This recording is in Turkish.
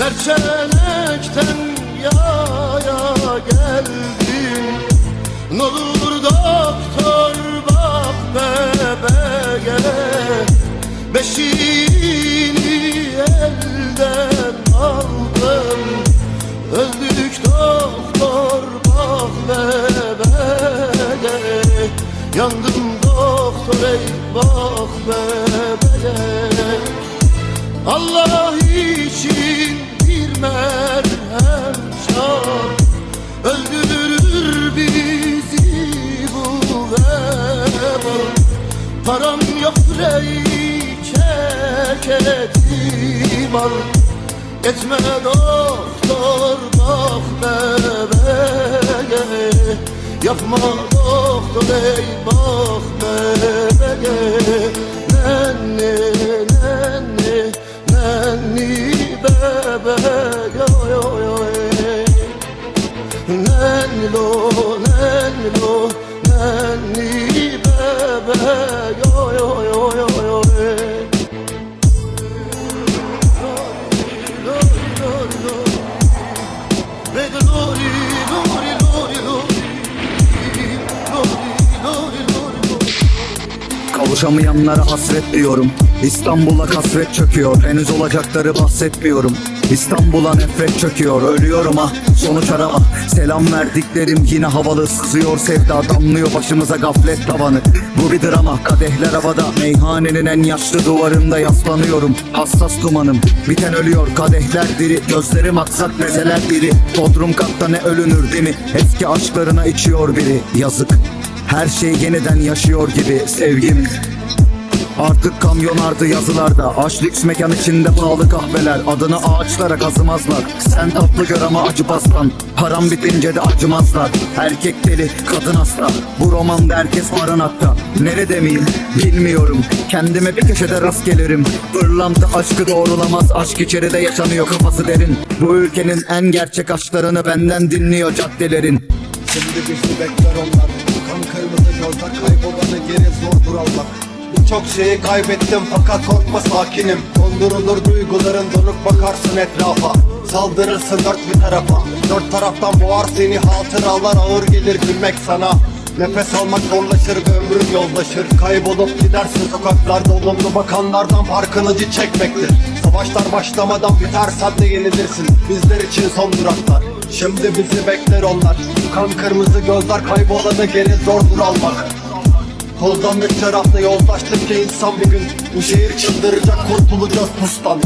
Berçenekten yaya geldim. N'olur doktor bak bebeğe Beşiğini elden aldım. Öldük doktor bak bebeğe Yandım doktor ey bak bebeğe. Allah için bir merhem çal Öldürür bizi bu vebal. Param yok rey ceketim al. Etme doktor bak bebeğe Yapma doktor ey bak bebeğe Nenni nenni nenni bebe yo yo yo ey. Nenni lo nenni lo nenni bebe yo yo yo yo Kavuşamayanlara hasret diyorum. İstanbul'a kasvet çöküyor. Henüz olacakları bahsetmiyorum. İstanbul'a nefret çöküyor. Ölüyorum ah sonuç arama Selam verdiklerim yine havalı. Sızıyor sevda damlıyor başımıza gaflet tavanı. Bu bir drama. Kadehler havada. Meyhanenin en yaşlı duvarında yaslanıyorum. Hassas dumanım. Biten ölüyor. Kadehler diri. Gözlerim aksak mezeler iri. Bodrum katta ne ölünür değil mi? Eski aşklarına içiyor biri. Yazık her şey yeniden yaşıyor gibi sevgim. Artık kamyon ardı yazılarda Aş lüks mekan içinde pahalı kahveler. Adını ağaçlara kazımazlar. Sen tatlı gör ama acı pastan Param bitince de acımazlar. Erkek deli kadın hasta. Bu romanda herkes barınakta Nerede miyim? Bilmiyorum. Kendime bir köşede rast gelirim. Pırlanta aşkı doğrulamaz. Aşk içeride yaşanıyor kafası derin. Bu ülkenin en gerçek aşklarını benden dinliyor caddelerin. Şimdi bizi bekler onlar Kan kırmızı gözler kaybolanı geri zordur almak Birçok şeyi kaybettim fakat korkma sakinim. Dondurulur duyguların donuk bakarsın etrafa. Saldırırsın dört bir tarafa. Dört taraftan boğar seni hatıralar ağır gelir gülmek sana. Nefes almak zorlaşır ve ömrün yollaşır Kaybolup gidersin sokaklarda olumlu bakanlardan farkın acı çekmektir. Savaşlar başlamadan bitersen de yenilirsin. Bizler için son duraklar Şimdi bizi bekler onlar. Kan kırmızı gözler kaybolanı geri zordur almak. Tozdan bir tarafta yoldaştıkça insan bir gün. Bu şehir çıldıracak kurtulacağız pustan